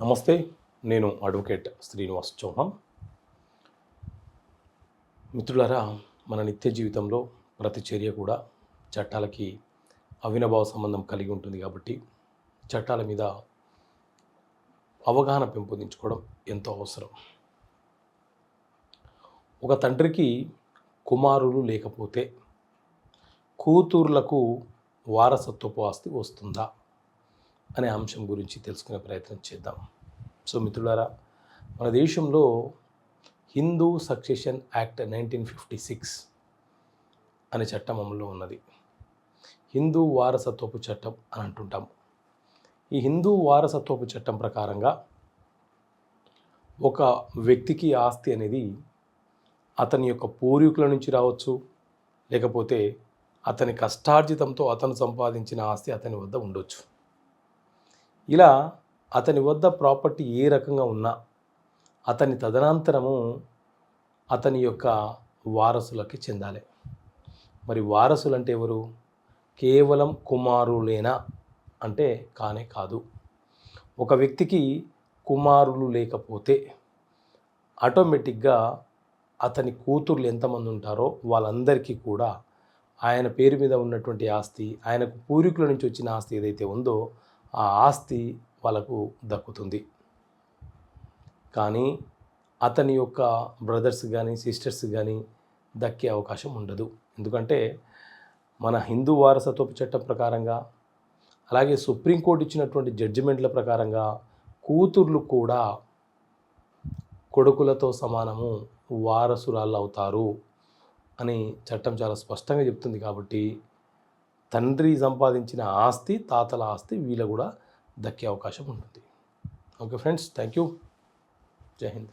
నమస్తే నేను అడ్వకేట్ శ్రీనివాస్ చౌహాన్. మిత్రులారా మన నిత్య జీవితంలో ప్రతి చర్య కూడా చట్టాలకి అవినభావ సంబంధం కలిగి ఉంటుంది కాబట్టి చట్టాల మీద అవగాహన పెంపొందించుకోవడం ఎంతో అవసరం. ఒక తండ్రికి కుమారులు లేకపోతే కూతుర్లకు వారసత్వపు ఆస్తి వస్తుందా? అనే అంశం గురించి తెలుసుకునే ప్రయత్నం చేద్దాం. సో మిత్రులారా మన దేశంలో Hindu succession act nineteen fifty six అనే చట్టం అమల్లో ఉన్నది. హిందూ వారసత్వపు చట్టం అని అంటుంటాం. ఈ హిందూ వారసత్వపు చట్టం ప్రకారంగా ఒక వ్యక్తికి ఆస్తి అనేది అతని యొక్క పూర్వీకుల నుంచి రావచ్చు లేకపోతే అతని కష్టార్జితంతో అతను సంపాదించిన ఆస్తి అతని వద్ద ఉండొచ్చు. ఇలా అతని వద్ద ప్రాపర్టీ ఏ రకంగా ఉన్నా అతని తదనంతరము అతని యొక్క వారసులకి చెందాలి. మరి వారసులు అంటే ఎవరు? కేవలం కుమారులేనా? అంటే కానే కాదు. ఒక వ్యక్తికి కుమారులు లేకపోతే ఆటోమేటిక్గా అతని కూతుర్లు ఎంతమంది ఉంటారో వాళ్ళందరికీ కూడా ఆయన పేరు మీద ఉన్నటువంటి ఆస్తి ఆయనకు పూర్వీకుల నుంచి వచ్చిన ఆస్తి ఏదైతే ఉందో ఆ ఆస్తి వాళ్ళకు దక్కుతుంది. కానీ అతని యొక్క బ్రదర్స్ కానీ సిస్టర్స్ కానీ దక్కే అవకాశం ఉండదు. ఎందుకంటే మన హిందూ వారసత్వపు చట్టం ప్రకారంగా అలాగే సుప్రీంకోర్టు ఇచ్చినటువంటి జడ్జిమెంట్ల ప్రకారంగా కూతుర్లు కూడా కొడుకులతో సమానము వారసురాళ్ళు అవుతారు అని చట్టం చాలా స్పష్టంగా చెప్తుంది కాబట్టి తండ్రి సంపాదించిన ఆస్తి తాతల ఆస్తి వీళ్ళ కూడా దక్కే అవకాశం ఉంటుంది. ఓకే ఫ్రెండ్స్ థ్యాంక్ యూ జై హింద్.